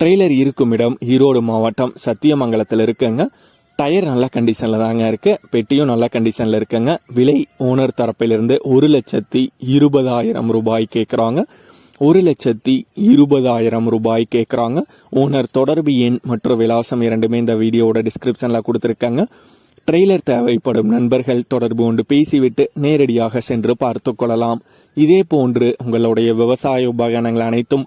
Trailer இருக்கும் இடம் ஈரோடு மாவட்டம் சத்தியமங்கலத்தில் இருக்குங்க. டயர் நல்ல கண்டிஷனில் தாங்க இருக்குது பெட்டியும் நல்ல கண்டிஷனில் இருக்குங்க. விலை ஓனர் தரப்பிலிருந்து ஒரு லட்சத்தி இருபதாயிரம் ரூபாய் கேட்குறாங்க ஒரு லட்சத்தி இருபதாயிரம் ரூபாய் கேட்குறாங்க ஓனர் தொடர்பு எண் மற்றும் விலாசம் இரண்டுமே இந்த வீடியோவோட டிஸ்கிரிப்ஷனில் கொடுத்துருக்காங்க. ட்ரெய்லர் தேவைப்படும் நண்பர்கள் தொடர்பு கொண்டு பேசிவிட்டு நேரடியாக சென்று பார்த்து கொள்ளலாம். இதே போன்று உங்களுடைய விவசாய உபகரணங்கள் அனைத்தும்